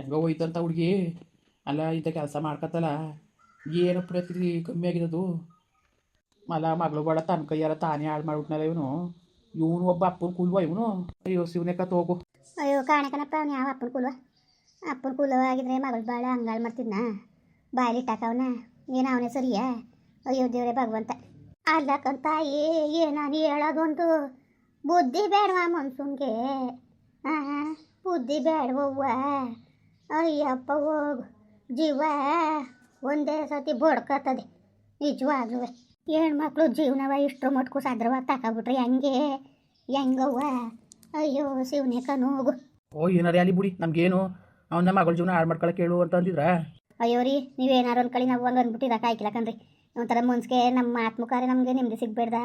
ಹೆಂಗೋ ಹೋಯ್ತಂತ ಹುಡುಗಿ. ಅಲ್ಲ ಇಂಥ ಕೆಲಸ ಮಾಡ್ಕತ್ತಲ್ಲ ಏನು ಪ್ರತಿ ಕಮ್ಮಿ ಆಗಿರೋದು. ಅಲ್ಲ, ಮಗಳು ಬೇಡ ತನ್ನ ಕೈಯಾರ ತಾನೇ ಹಾಳು ಮಾಡ್ಬಿಟ್ನಲ್ಲ ಇವನು. ಇವನು ಒಬ್ಬ ಅಪ್ಪನ ಕುಲ್ವ ಇವನು. ಅಯ್ಯೋ, ಶಿವನೇ ಕತ್ ಅಯ್ಯೋ, ಕಾಣಕನಪ್ಪ, ಅವ್ನು ಯಾವ ಅಪ್ಪನ ಕುಲ್ವ? ಅಪ್ಪನ ಕುಲ್ವ ಆಗಿದ್ರೆ ಮಗಳು ಬಾಳ ಹಂಗಾಳು ಮಾಡ್ತಿದ್ನ. ಬಾಯಲ್ಲಿ ಇಟ್ಟಾಕವನ. ಏನು ಅವನೇ ಸರಿಯಾ ಅಯ್ಯೋ, ದೇವರೇ, ಭಗವಂತ. ಅಲ್ಲಕ್ಕಂತ ಏ ನಾನು ಹೇಳೋದೊಂದು ಬುದ್ಧಿ ಬೇಡವಾ ಮನ್ಸೂನ್ಗೆ? ಹಾಂ ಬುದ್ಧಿ ಬೇಡವವ್ವ? ಅಯ್ಯಪ್ಪ ಹೋಗು ಜೀವ ಒಂದೇ ಸತಿ ಬೋಡ್ಕತ್ತದೆ ನಿಜವಾಗ್ಲೂ ಹೆಣ್ಮಕ್ಳು ಜೀವನವ ಇಷ್ಟರ ಮಟ್ಕು ಸದ್ರವಾಗ ತಗೊಬಿಟ್ರೆ ಹೆಂಗೆ? ಹೆಂಗವ್ವ? ಅಯ್ಯೋ ಶಿವನೇ ಹೋಗು ಓ ಏನಾರೇ ಅಲ್ಲಿ ಬಿಡಿ ನಮ್ಗೇನು? ಅವನ ಮಗಳ ಜೀವನ ಹಾಳು ಮಾಡ್ಕೊಳಕ್ಕೆ ಕೇಳು ಅಂತ ಅಂದಿದ್ರ? ಅಯ್ಯೋ ರೀ ನೀವೇನಾರು ಒಂದು ಕಳಿ ನಾವು ಹಂಗೆ ಅಂದ್ಬಿಟ್ಟಿರಕ್ಕೆ ಆಯ್ಕಿಲ್ಲ ಕಣ್ರಿ. ಒಂಥರ ಮುನ್ಸ್ಗೆ ನಮ್ಮ ಆತ್ಮಕಾರ ನಮಗೆ ನೆಮ್ಮದಿ ಸಿಗ್ಬೇಡ್ದ?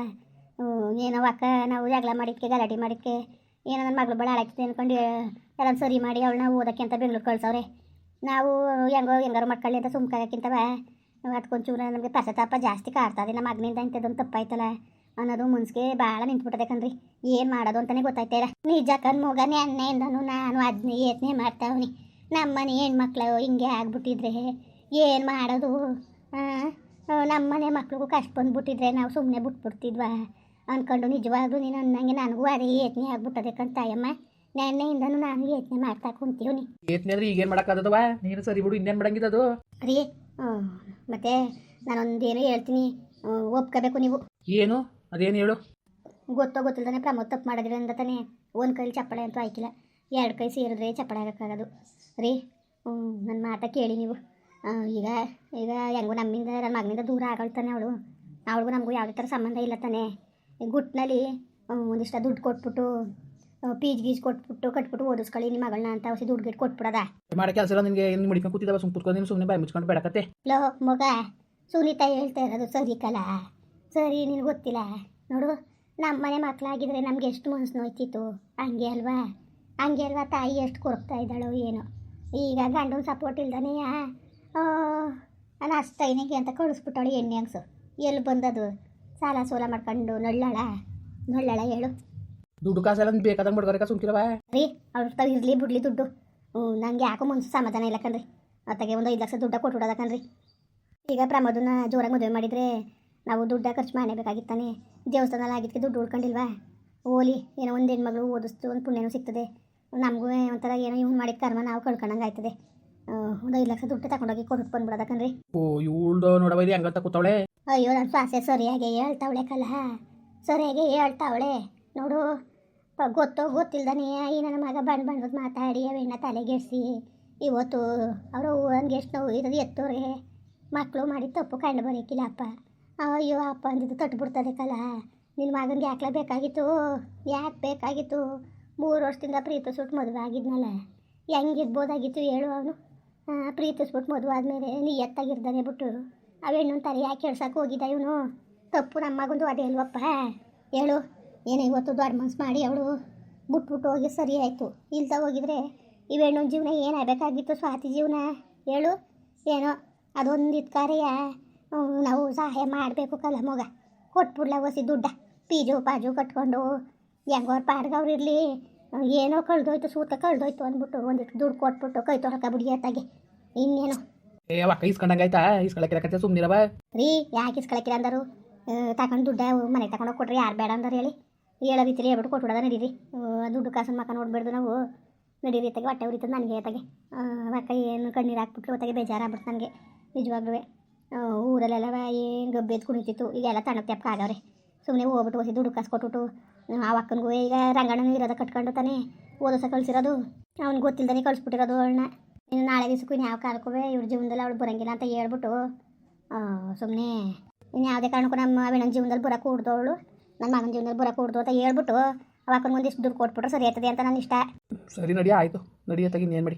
ಏನೋ ಅಕ್ಕ ನಾವು ಜಗಳ ಮಾಡಿದ್ಕೆ ಗಲಾಟೆ ಮಾಡಿದ್ಕೆ ಏನೋ ನನ್ನ ಮಗಳು ಬಳ ಹಾಳಾಗ್ತದೆ ಅಂದ್ಕೊಂಡು ಎಲ್ಲ ಸರಿ ಮಾಡಿ ಅವಳನ್ನ ಓದಕ್ಕೆ ಅಂತ ಬೆಂಗ್ಳೂರು ಕಳ್ಸವ್ರೆ. ನಾವು ಹೆಂಗೋ ಹೆಂಗಾರು ಮಕ್ಕಳಿ ಅಂತ ಸುಮ್ಕಾಗಕ್ಕಿಂತವ ಅದಕ್ಕೊಂಚೂರು ನಮಗೆ ಪಸತಾಪ ಜಾಸ್ತಿ ಕಾಡ್ತದೆ ನಮ್ಮ ಮಗನಿಂದ ಇಂಥದ್ದೊಂದು ತಪ್ಪಾಯ್ತಲ್ಲ. ಅನ್ನೋದು ಮುನ್ಸ್ಗೆ ಭಾಳ ನಿಂತ್ಬಿಟ್ಟದೆ ಕಣ್ರಿ. ಏನು ಮಾಡೋದು ಅಂತಲೇ ಗೊತ್ತಾಯ್ತಾ ಇಲ್ಲ. ನಿಜ ಕಣ್ ಮಗನೇ ಅನ್ನೆಯಿಂದನು ನಾನು ಅದನ್ನೇ ಯತ್ನೆ ನಮ್ಮ ನಮ್ಮನೆ ಹೆಣ್ಮಕ್ಳು ಹಿಂಗೆ ಆಗ್ಬಿಟ್ಟಿದ್ರೆ ಏನು ಮಾಡೋದು? ನಮ್ಮನೆ ಮಕ್ಳಿಗೂ ಕಷ್ಟ ಬಂದುಬಿಟ್ಟಿದ್ರೆ ನಾವು ಸುಮ್ಮನೆ ಬಿಟ್ಬಿಡ್ತಿದ್ವಾ? ಅಂದ್ಕೊಂಡು ನಿಜವಾಗ್ಲೂ ನೀನು ಅನ್ನಂಗೆ ನನಗೂ ಅದೇ ಯತ್ನೆ ಆಗ್ಬಿಟ್ಟದೆ ಕಂತಾಯಮ್ಮ ನೆನ್ನೆಯಿಂದನೂ ನಾನು ಯೋಚನೆ ಮಾಡ್ತಾ ಕುಂತೀವಿ ಏತ್ನೇ ಅಂದ್ರೆ ಈಗೇನು ಮಾಡೋಕ್ಕಾಗದವ ನೀನು ಸರಿ ಬಿಡು ಇನ್ನೇನು ಮಾಡಂಗಿದ್ದದು ರೀ ಹ್ಮ್, ಮತ್ತೆ ನಾನೊಂದೇನು ಹೇಳ್ತೀನಿ ಒಪ್ಕೋಬೇಕು ನೀವು. ಏನು? ಅದೇನು ಹೇಳು? ಗೊತ್ತೋ ಗೊತ್ತಿಲ್ಲದೆ ಪ್ರಮೋದ್ ತಪ್ಪು ಮಾಡಿದ್ರಿ ಅಂತ ತಾನೇ. ಒಂದು ಕೈಲಿ ಚಪ್ಪಳೆ ಅಂತೂ ಆಯ್ಕಿಲ್ಲ ಎರಡು ಕೈ ಸೇರಿದ್ರೆ ಚಪ್ಪಳೆ ಆಗೋಕ್ಕಾಗೋದು ರೀ ನನ್ನ ಮಾತ ಕೇಳಿ ನೀವು. ಈಗ ಈಗ ಹೆಂಗೂ ನಮ್ಮಿಂದ ನನ್ನ ಮಗನಿಂದ ದೂರ ಆಗಳ್ತಾನೆ ಅವಳು. ಅವಳಿಗೂ ನಮಗೂ ಯಾವುದೇ ಥರ ಸಂಬಂಧ ಇಲ್ಲ ತಾನೆ. ಗುಟ್ಟಿನಲ್ಲಿ ಒಂದಿಷ್ಟು ದುಡ್ಡು ಕೊಟ್ಬಿಟ್ಟು ಪೀಜ್ ಗೀಜ್ ಕೊಟ್ಬಿಟ್ಟು ಕಟ್ಬಿಟ್ಟು ಓದಿಸ್ಕೊಳ್ಳಿ ನಿಮ್ಮ ಮಗಳನ್ನ ಅಂತ ಹೊಸ ದುಡ್ಡು ಗಿಟ್ಟು ಕೊಟ್ಬಿಡದ. ಮಾಡೋ ಕೆಲಸ ನಿಮಗೆ ಏನು ಮುಡಿಕೊಂಡು ಕೂತಿದ್ದಾವ ಸುಮ್ಮನೆ ಕುತ್ಕೊಂಡು ನೀನು ಸುಮ್ಮನೆ ಬಾಯಿ ಮುಚ್ಕೊಂಡು ಬೇಡಕತ್ತೆ. ಲೋ ಮಗ ಸುನೀತಾ ಹೇಳ್ತಾ ಇರೋದು ಸರಿ ಕಲ. ಸರಿ ನಿನಗೆ ಗೊತ್ತಿಲ್ಲ. ನೋಡು ನಮ್ಮ ಮನೆ ಮಕ್ಕಳಾಗಿದ್ರೆ ನಮ್ಗೆ ಎಷ್ಟು ಮನಸ್ಸು ನೋಯ್ತಿತ್ತು ಹಂಗೆ ಅಲ್ವಾ? ಹಂಗೆ ಅಲ್ವಾ ತಾಯಿ ಎಷ್ಟು ಕೊರಗ್ತಾ ಇದ್ದಾಳು ಏನೋ. ಈಗ ಗಂಡನ ಸಪೋರ್ಟ್ ಇಲ್ದಾನೆಯಾ ನಾನು ಅಷ್ಟೈನಿಗೆ ಅಂತ ಕಳಿಸ್ಬಿಟ್ಟಾಳು ಎಣ್ಣೆ ಹಂಗ್ಸು ಎಲ್ಲಿ ಬಂದದು? ಸಾಲ ಸೋಲ ಮಾಡ್ಕೊಂಡು ನಳ್ಳಾಳ ನಳ್ಳಾಳ ಹೇಳು. ದುಡ್ಡು ಕಾಸೆಲ್ಲ ಬೇಕಾದಂಗೆ ಬಡ್ಕೊರಕ ಸುಮ್ಕಿರವ? ರೀ ಅವ್ರ ತಾವು ಇರಲಿ ಬಿಡ್ಲಿ ದುಡ್ಡು. ಹ್ಞೂ ನಂಗೆ ಯಾಕೋ ಮನ್ಸು ಸಮಾಧಾನ ಇಲ್ಲ ಕಣ್ರಿ. ಅತ್ತಾಗೆ ಒಂದು ಐದು ಲಕ್ಷ ದುಡ್ಡ ಕೊಟ್ಬಿಡೋದ ಕಣ್ರಿ. ಈಗ ಪ್ರಮೋದನ್ನ ಜೋರಾಗಿ ಮದುವೆ ಮಾಡಿದರೆ ನಾವು ದುಡ್ಡ ಖರ್ಚು ಮಾಡಬೇಕಾಗಿತ್ತಾನೆ ದೇವಸ್ಥಾನ ಆಗಿದ್ದಕ್ಕೆ ದುಡ್ಡು ಉಳ್ಕೊಂಡಿಲ್ವಾ? ಓಲಿ ಏನೋ ಒಂದು ಹೆಣ್ಮಗಳು ಓದಿಸ್ತು ಒಂದು ಪುಣ್ಯನೂ ಸಿಗ್ತದೆ. ನಮಗೂ ಒಂಥರ ಏನೋ ಇವ್ನು ಮಾಡಿದ ಕರ್ಮ ನಾವು ಕಳ್ಕೊಂಡಂಗೆ ಆಯ್ತದೆ. ಒಂದು ಐದು ಲಕ್ಷ ದುಡ್ಡು ತಗೊಂಡೋಗಿ ಕೊಟ್ಟು ಬಂದ್ಬಿಡೋದ ಕಣ್ರಿ. ಓ ಇವಳ್ದು ನೋಡವ ಇದು ಹೆಂಗಂತ ಕೂತವಳೆ? ಅಯ್ಯೋ ನನ್ನ ಪಾಸೆ ಸರಿಯಾಗಿ ಹೇಳ್ತಾವಳೆ ಕಲ ಸರಿಯಾಗಿ ಹೇಳ್ತಾವಳೆ. ನೋಡು ಗೊತ್ತೋ ಗೊತ್ತಿಲ್ದಾನೆ ಈ ನನ್ನ ಮಗ ಬಣ್ಣ ಬಣ್ಣದ ಮಾತಾಡಿ ಅವೆಣ್ಣ ತಲೆಗೆಡ್ಸಿ. ಇವತ್ತು ಅವರು ಹಂಗೆ ಎಷ್ಟು ನೋವು ಇರೋದು ಎತ್ತೋರೆ. ಮಕ್ಕಳು ಮಾಡಿ ತಪ್ಪು ಕಂಡು ಬರೋಕ್ಕಿಲ್ಲ ಅಪ್ಪ. ಅಯ್ಯೋ, ಅಪ್ಪ ಅಂದಿದ್ದು ತಟ್ಬಿಡ್ತದೆ ಕಲ ನಿನ್ನ ಮಗನಿಗೆ ಯಾಕೆ ಬೇಕಾಗಿತ್ತು? ಯಾಕೆ ಬೇಕಾಗಿತ್ತು? ಮೂರು ವರ್ಷದಿಂದ ಪ್ರೀತಿಸ್ಬಿಟ್ಟು ಮದುವೆ ಆಗಿದ್ನಲ್ಲ. ಹೆಂಗಿರ್ಬೋದಾಗಿತ್ತು ಹೇಳು ಅವನು. ಪ್ರೀತಿಸ್ಬಿಟ್ಟು ಮದುವೆ ಆದಮೇಲೆ ನೀ ಎತ್ತಾಗಿರ್ದಾನೆ ಬಿಟ್ಟು. ಅವೆಣ್ಣು ತಲೆ ಯಾಕೆ ಕೆಳ್ಸಕ್ಕೆ ಹೋಗಿದ್ದ ಇವನು. ತಪ್ಪು ನಮ್ಮ ಮಗಂದು ಅದೇ ಅಲ್ವಪ್ಪ. ಹೇಳು, ಏನೋ ಇವತ್ತು ದೊಡ್ಡ ಮನ್ಸು ಮಾಡಿ ಅವಳು ಬಿಟ್ಬಿಟ್ಟು ಹೋಗಿ ಸರಿ ಆಯಿತು. ಇಲ್ದ ಹೋಗಿದ್ರೆ ಇವೆಣ್ಣು ಜೀವನ ಏನಾಗಬೇಕಾಗಿತ್ತು ಸ್ವಾತಿ ಜೀವನ? ಹೇಳು, ಏನೋ ಅದೊಂದು ಕಾರ್ಯ. ನಾವು ಸಹಾಯ ಮಾಡಬೇಕು ಕಲ ಮಗ. ಕೊಟ್ಬಿಡ್ಲ ಹೊಸಿ ದುಡ್ಡ. ಪೀಜು ಪಾಜು ಕಟ್ಕೊಂಡು ಹೆಂಗೋರು ಪಾಡ್ಗವ್ರು ಇರಲಿ. ಏನೋ ಕಳೆದೋಯ್ತು, ಸೂತ ಕಳ್ದೋಯ್ತು ಅಂದ್ಬಿಟ್ಟು ಒಂದಿಟ್ಟು ದುಡ್ಡು ಕೊಟ್ಬಿಟ್ಟು ಕೈ ತೊಳಕ ಬಿಡಿ ಅತ್ತಾಗೆ. ಇನ್ನೇನು? ಏ ಅವಕ್ಕ ಇಸ್ಕೊಂಡಂಗಾಯ್ತಾ ಸುಮ್ಮನಿರವ ರೀ, ಯಾಕೆ ಇಸ್ಕೊಳಕಿರ ಅಂದರು? ತಗೊಂಡು ದುಡ್ಡ ಮನೆಗೆ ತಗೊಂಡೋಗಿ ಕೊಟ್ರಿ, ಯಾರು ಬೇಡ ಅಂದರು ಹೇಳಿ. ಹೇಳೋ ರೀತಿಲಿ ಹೇಳ್ಬಿಟ್ಟು ಕೊಟ್ಬಿಡೋದ ನಡೀರಿ. ದುಡ್ಡು ಕಾಸು ಮಕ್ಕ ನೋಡ್ಬಿಡ್ದು ನಾವು. ನಡಿ ರೀತಿಯಾಗಿ ಹೊಟ್ಟೆ ಉರಿತದ ನನಗೆ ತಗೆ ಅಕ್ಕ ಏನು ಕಣ್ಣೀರು ಹಾಕ್ಬಿಟ್ರು ಹೊತ್ತಾಗೆ ಬೇಜಾರಾಗ್ಬಿಡ್ತು ನನಗೆ ನಿಜವಾಗ್ಲೂ ಊರಲ್ಲೆಲ್ಲ ಏನು ಗಬ್ಬೆದ್ದು ಕುಣಿತಿತ್ತು, ಈಗೆಲ್ಲ ತಣ್ಣಗೆ ತೆಪ್ಪ ಆಗವ್ರೆ ಸುಮ್ಮನೆ ಹೋಗ್ಬಿಟ್ಟು ಹೋಗಿ ದುಡ್ಡು ಕಾಸು ಕೊಟ್ಬಿಟ್ಟು ಆ ಅಕ್ಕನಿಗೂ ಈಗ ರಂಗಣ್ಣನ ಇರೋದ ಕಟ್ಕೊಂಡು ತಾನೇ ಓದೋಸ ಕಳ್ಸಿರದು. ಅವ್ನಿಗೆ ಗೊತ್ತಿಲ್ಲದೇ ಕಳಿಸ್ಬಿಟ್ಟಿರೋದು ಅವಳನ್ನ. ಇನ್ನು ನಾಳೆ ದಿವಸಕ್ಕೂ ಇನ್ನು ಯಾವ ಕಾಲಕ್ಕೂ ಇವ್ರ ಜೀವನದಲ್ಲಿ ಅವಳು ಬರೋಂಗಿಲ್ಲ ಅಂತ ಹೇಳ್ಬಿಟ್ಟು ಸುಮ್ಮನೆ ಇನ್ನು ಯಾವುದೇ ಕಾರಣಕ್ಕೂ ನಮ್ಮ ಅವಿನ ಜೀವನದಲ್ಲಿ ಬರೋಕೆ ಅವಳು. ನನ್ನ ಮಗನ ಜೀವನದಲ್ಲಿ ಬರೋಕೆ ಕೂಡ್ದು ಅಂತ ಹೇಳ್ಬಿಟ್ಟು ಅವಕ್ಕನ ಒಂದಿಷ್ಟು ದುಡ್ಡು ಕೊಟ್ಬಿಟ್ರೆ ಸರಿ ಆಯ್ತದೆ ಅಂತ ನಾನು ಇಷ್ಟ. ಸರಿ ನಡಿ, ಆಯಿತು. ನಡಿಯತ್ತಾಗಿ ಏನು ಮಾಡಿ?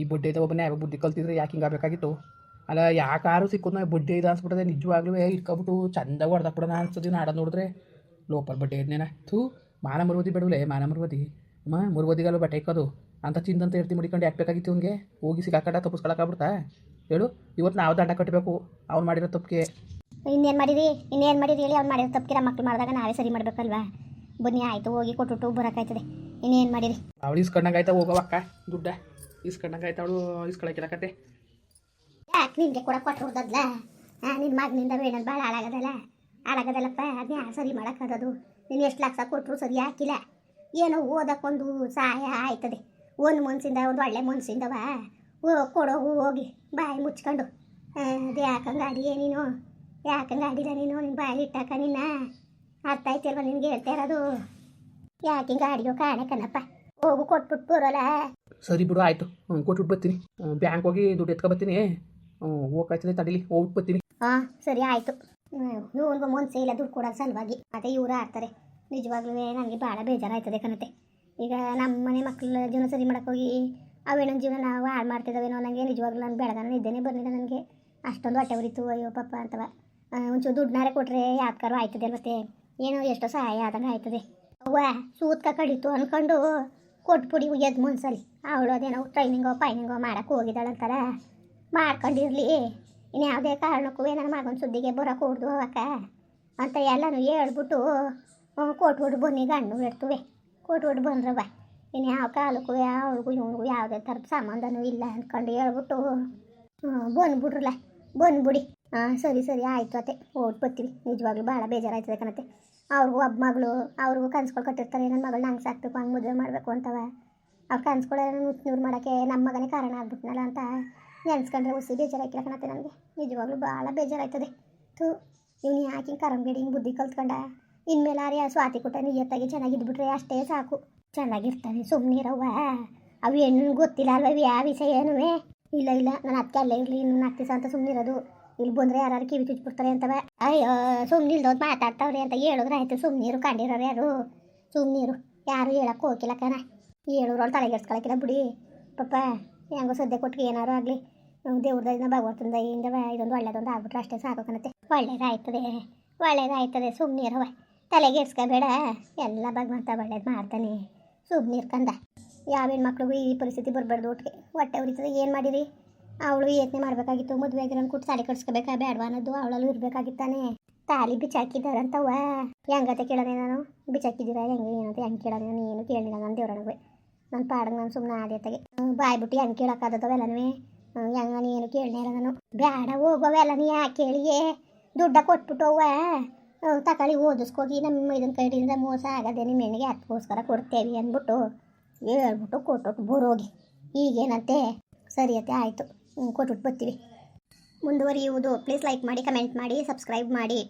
ಈ ಬಡ್ಡಿ ಐತೆ ಒಬ್ಬನೇ ಯಾವ ಬುದ್ಧಿ ಕಲ್ತಿದ್ರೆ ಯಾಕೆ ಹಿಂಗಾಗಬೇಕಾಗಿತ್ತು ಅಲ್ಲ ಯಾಕಾರು ಸಿಕ್ಕು ನಾವು ಬಡ್ಡಿ ಐತೆ ಅನ್ಸ್ಬಿಟ್ಟದೆ, ನಿಜವಾಗ್ಲೂ ಇಟ್ಕೊಬಿಟ್ಟು ಚಂದ ನಾನು ಅನ್ಸೋದು ನಾಡ ನೋಡಿದ್ರೆ. ಲೋಪರ್ ಬಡ್ಡಿ ಐದ್ನೇನ ಥೂ, ಮಾನ ಮರುವದಿ ಬೇಡವಲೆ, ಮಾನ ಮರುವದಿ. ಅಮ್ಮ, ಮರುವದಿಗಲ್ಲ ಬಟ್ಟೆ ಇಕ್ಕೋದು. ಅಂತ ಚಿಂದಂತ ಇರ್ತಿ ಮಡಿಕೊಂಡು ಯಾಕೆ ಬೇಕಾಗಿತ್ತು ಅವನಿಗೆ ಹೋಗಿ ಸಿಕ್ಕಾಕಟ ತಪ್ಪಿಸ್ಕೊಳಕ್ಕಾಗ್ಬಿಡ್ತಾ ಹೇಳು ಇವತ್ತು ನಾವು ದಂಡ ಕಟ್ಟಬೇಕು ಅವ್ನು ಮಾಡಿರೋ ತಪ್ಪಿಗೆ. ಇನ್ನೇನು ಮಾಡಿರಿ ಇನ್ನೇನು ಮಾಡಿರಿ ಹೇಳಿ ಅವ್ನು ಮಾಡಿರೋ ತಪ್ಪಿಗೆ ನಮ್ಮ ಮಕ್ಳು ಮಾಡಿದಾಗ ನಾವೇ ಸರಿ ಮಾಡಬೇಕಲ್ವಾ? ಬನ್ನಿ ಆಯಿತು ಹೋಗಿ ಕೊಟ್ಟುಟ್ಟು ಬರೋಕ್ಕಾಯ್ತದೆ. ಇನ್ನೇನು ಮಾಡಿರಿ ಅವಳು ಹೋಗೋ ಹೋಗವಕ್ಕ ದುಡ್ಡ. ಇಸ್ಕೊಂಡಂಗೆ ಆಯ್ತಾ ಅವಳು? ಇಸ್ಕೊಳಕಿರಕತ್ತೆ ಯಾಕೆ ನಿನಗೆ ಕೂಡ ಕೊಟ್ಟು ಹೊಡ್ದದ್ಲ? ನಿನ್ನ ಮಗನಿಂದ ಬೇಡ ಭಾಳ ಹಾಳಾಗದಲ್ಲ? ಹಾಳಾಗದಲ್ಲಪ್ಪ ಅದನ್ನ ಸರಿ ಮಾಡೋಕ್ಕಾಗೋದು ನೀನು ಎಷ್ಟು ಲಕ್ಷ ಕೊಟ್ಟರು ಸರಿ ಹಾಕಿಲ್ಲ? ಏನೋ ಓದಕ್ಕೊಂದು ಸಹಾಯ ಆಯ್ತದೆ. ಒಂದು ಮನ್ಸಿಂದ ಒಂದು ಒಳ್ಳೆ ಮನ್ಸಿಂದವ. ಓ ಹೂ ಹೋಗಿ. ಬಾಯಿ ಮುಚ್ಕೊಂಡು. ಅದು ಯಾಕಂಗೆ ಅಡಿಗೆ ನೀನು? ಯಾಕಂಗೆ ಅಡಿದ ನೀನು? ನಿನ್ನ ಬಾಯಿ ಇಟ್ಟಾಕ ನಿನ್ನ? ಅರ್ಥ ಆಯ್ತಿಲ್ವ ನಿನ್ಗೆ ಹೇಳ್ತಾ ಇರೋದು? ಯಾಕೆ ಹಿಂಗೆ ಆಡಿಯೋ ಕಾಣೆ ಕಣಪ್ಪ ಹೋಗು ಕೊಟ್ಬಿಟ್ಟು ಬರೋಲ್ಲ. ಸರಿ ಬಿಡು ಆಯಿತು. ಕೊಟ್ಬಿಟ್ಟು ಬರ್ತೀನಿ. ಬ್ಯಾಂಕ್ ಹೋಗಿ ದುಡ್ಡು ಎತ್ಕೊ ಬರ್ತೀನಿ. ಹ್ಞೂ ತಡಿಲಿ ಹೋಗ್ಬಿಟ್ಟು ಬರ್ತೀನಿ. ಹಾಂ ಸರಿ ಆಯಿತು. ಒಂದು ಮನ್ಸೇ ಇಲ್ಲ ದುಡ್ಡು ಕೊಡೋಕೆ ಸಲುವಾಗಿ. ಅದೇ ಇವರು ಆಡ್ತಾರೆ. ನಿಜವಾಗ್ಲೂ ನನಗೆ ಭಾಳ ಬೇಜಾರಾಯ್ತದೆ ಕಣತೆ. ಈಗ ನಮ್ಮ ಮನೆ ಮಕ್ಕಳ ಜೀವನ ಸರಿ ಮಾಡೋಕ್ಕೋಗಿ ಅವೇನೊಂದು ಜೀವನ ನಾವು ಹಾಳು ಮಾಡ್ತಿದ್ದಾವೇನೋ ನನಗೆ ನಿಜವಾಗ್ಲೂ ನಾನು ಬೆಳಗಾನ ಇದ್ದೇನೆ ಬರಲಿಲ್ಲ ನನಗೆ ಅಷ್ಟೊಂದು ಹೊಟ್ಟೆ ಉರಿತು. ಅಯ್ಯೋ ಪಪ್ಪ ಅಂತವ. ಒಂಚೂರು ದುಡ್ಡನ್ನಾರೆ ಕೊಟ್ಟರೆ ಯಾತ್ಕಾರು ಆಯ್ತದೆ ಮತ್ತೆ. ಏನೋ ಎಷ್ಟೋ ಸಹಾಯ ಆದಂಗೆ ಆಯ್ತದೆ. ಅವ್ವ, ಸೂತ್ಕ ಕಡಿತು ಅಂದ್ಕೊಂಡು ಕೊಟ್ಬಿಡಿ ಎದ್ದು ಮುನ್ಸಲಿ ಅವಳು ಅದೇನೋ ಟ್ರೈನಿಂಗೋ ಪೈನಿಂಗೋ ಮಾಡಕ್ಕೆ ಹೋಗಿದ್ದಾಳಂತಾರ. ಮಾಡ್ಕೊಂಡಿರಲಿ. ಇನ್ನು ಯಾವುದೇ ಕಾರಣಕ್ಕೂ ನನ್ನ ಮಗನ ಸುದ್ದಿಗೆ ಬರೋಕೆ ಹೊಡ್ದು ಅವಕ್ಕ. ಅಂತ ಎಲ್ಲನೂ ಹೇಳ್ಬಿಟ್ಟು ಕೊಟ್ಬಿಟ್ಟು ಬನ್ನಿ ಗಂಡು ಇಡ್ತುವೆ ಕೊಟ್ಬಿಟ್ಟು ಬಂದ್ರವ ಇನ್ನು ಯಾವ ಕಾಲಕ್ಕೂ ಯಾವ್ರಿಗೂ ಇವನಿಗೂ ಯಾವುದೇ ಥರದ ಸಂಬಂಧನೂ ಇಲ್ಲ ಅಂದ್ಕೊಂಡು ಹೇಳ್ಬಿಟ್ಟು ಬಂದ್ಬಿಡ್ರಲ್ಲ ಬಂದ್ಬಿಡಿ ಹಾಂ ಸರಿ ಸರಿ, ಆಯಿತು ಅತ್ತೆ. ಓಟ್ ಬರ್ತೀವಿ. ನಿಜವಾಗ್ಲೂ ಭಾಳ ಬೇಜಾರಾಯ್ತದೆ ಕಣತ್ತೆ. ಅವ್ರಿಗೂ ಒಬ್ಬ ಮಗಳು, ಅವ್ರಿಗೂ ಕನ್ಸ್ಗಳು ಕಟ್ಟಿರ್ತಾರೆ. ನನ್ನ ಮಗಳು ನಂಗೆ ಸಾಕ್ಬೇಕು, ಹಂಗೆ ಮದುವೆ ಮಾಡಬೇಕು ಅಂತವ. ಅವ್ರು ಕನ್ಸ್ಕೊಳ್ಳೋ ನೂರು ಮಾಡೋಕ್ಕೆ ನಮ್ಮ ಮಗನೇ ಕಾರಣ ಆಗ್ಬಿಟ್ನಲ್ಲ ಅಂತ ನೆನ್ಸ್ಕೊಂಡ್ರೆ ಉಸಿ ಬೇಜಾರಾಯ್ತಿಲ್ಲ ಕಣತ್ತೆ ನನಗೆ. ನಿಜವಾಗ್ಲೂ ಭಾಳ ಬೇಜಾರಾಯ್ತದೆ. ಥೂ, ಇವ್ನು ಯಾಕೆ ಹಿಂಗೆ ಕರಂಬೇಡಿ ಹಿಂಗೆ ಬುದ್ಧಿ ಕಲ್ತ್ಕೊಂಡ? ಇನ್ಮೇಲೆ ಆರ್ಯ ಸ್ವಾತಿ ಕೊಟ್ಟ ನಿಯತ್ತಾಗಿ ಚೆನ್ನಾಗಿದ್ಬಿಟ್ರೆ ಅಷ್ಟೇ ಸಾಕು. ಚೆನ್ನಾಗಿರ್ತಾನೆ ಸುಮ್ಮನಿರವ್ವ ಅವು ಹೆಣ್ಣು ಗೊತ್ತಿಲ್ಲ ಅಲ್ವ ಇವು ಯಾವ ವಿಷಯ ಏನೂ? ಇಲ್ಲ ಇಲ್ಲ ನಾನು ಅದಕ್ಕೆ ಅಲ್ಲೇ ಇರಲಿ, ಇನ್ನು ನಾಲ್ಕು ದಿವಸ ಅಂತ ಸುಮ್ಮನಿರೋದು ಇಲ್ಲಿ ಬಂದರೆ ಯಾರು ಕಿವಿ ಚುಚ್ಬಿಡ್ತಾರೆ ಅಂತವ. ಅಯ್ಯೋ ಸುಮ್ಮನಿಲ್ದೋದು ಮಾತಾಡ್ತಾವ್ರಿ ಅಂತ ಹೇಳಿದ್ರೆ ಆಯ್ತು ಸುಮ್ಮನೀರು ಕಂಡಿರೋರು ಯಾರು? ಸುಮ್ಮನೀರು ಯಾರು ಹೇಳಕ್ಕೆ ಹೋಗಿಲ್ಲ ಕಣ. ಹೇಳೋರು ತಲೆಗೆಡ್ಸ್ಕೊಳಕ್ಕಿಲ್ಲ ಬಿಡಿ. ಪಾಪ ಹೆಂಗೋ ಸದ್ಯ ಕೊಟ್ಟಿಗೆ ಏನಾರು ಆಗಲಿ. ದೇವ್ರದಿಂದ ಭಗವಂತನ ದಯಿಂದ ಇದೊಂದು ಒಳ್ಳೇದೊಂದು ಆಗ್ಬಿಟ್ರೆ ಅಷ್ಟೇ ಸಾಕು ಕಣತ್ತೆ. ಒಳ್ಳೇದಾಯ್ತದೆ ಒಳ್ಳೇದಾಯ್ತದೆ ಸುಮ್ಮನಿರವ ತಲೆಗೆಡ್ಸ್ಕೋಬೇಡ ಎಲ್ಲ ಭಗವಂತ ಒಳ್ಳೇದು ಮಾಡ್ತಾನೆ. ಸುಮ್ಮನಿರ್ಕಂದ ಯಾವೇನು ಮಕ್ಳಿಗೂ ಈ ಪರಿಸ್ಥಿತಿ ಬರಬಾರ್ದು ಒಟ್ಟಿಗೆ. ಹೊಟ್ಟೆ ಉರಿತದೆ, ಏನು ಮಾಡಿರಿ? ಅವಳು ಯತ್ನೆ ಮಾಡಬೇಕಾಗಿತ್ತು, ಮದುವೆ ಆಗಿರೋನ್ ಕೊಟ್ಟು ತಾಳಿ ಕಟ್ಸ್ಕೋಬೇಕಾ? ಬೇಡವಾ ಅನ್ನೋದು. ಅವಳಲ್ಲೂ ಇರಬೇಕಾಗಿತ್ತಾನೆ. ತಾಲಿ ಬಿಚ್ಚಾಕಿದ್ದಾರಂತವ ಹೆಂಗತೆ ಕೇಳೋಣ ನಾನು? ಬಿಚ್ಚಾಕಿದ್ದೀರಾ ಹೆಂಗೆ? ಏನಂತ ಹೆಂಗೆ ಕೇಳೋಣ ನಾನು? ಏನು ಕೇಳಿಲ್ಲ ನಾನು ದೇವ್ರನಿಗೆ. ನನ್ನ ಪಾಡಂಗೆ ನಾನು ಸುಮ್ಮನೆ ಆದ್ಯತೆಗೆ ಬಾಯ್ಬಿಟ್ಟು ಹೆಂಗೆ ಕೇಳೋಕ್ಕಾದದವೆಲ್ಲನೂ ಹೆಂಗ ನೀನು ಕೇಳನೇ ಇಲ್ಲ ನಾನು. ಬೇಡ ಹೋಗೋವೆಲ್ಲ ನೀ ಯಾಕೆ ಕೇಳಿಯೇ? ದುಡ್ಡ ಕೊಟ್ಬಿಟ್ಟವ್ವ. ತಕೊಳ್ಳಿ ಓದಿಸ್ಕೋಗಿ ನಮ್ಮ ಇದನ್ನ ಕೈಯಿಂದ ಮೋಸ ಆಗದೆ ನಿಮ್ಮ ಹೆಣ್ಣಿಗೆ ಅದಕ್ಕೋಸ್ಕರ ಕೊಡ್ತೇವೆ ಅಂದ್ಬಿಟ್ಟು ಹೇಳ್ಬಿಟ್ಟು ಕೊಟ್ಟು ಬರೋಗಿ. ಈಗೇನಂತೆ? ಸರಿಯತೆ ಆಯಿತು. ಕೊಟ್ಬಿಟ್ಟು ಬರ್ತೀವಿ. ಮುಂದುವರಿಯುವುದು. ಪ್ಲೀಸ್ ಲೈಕ್ ಮಾಡಿ ಕಮೆಂಟ್ ಮಾಡಿ ಸಬ್ಸ್ಕ್ರೈಬ್ ಮಾಡಿ.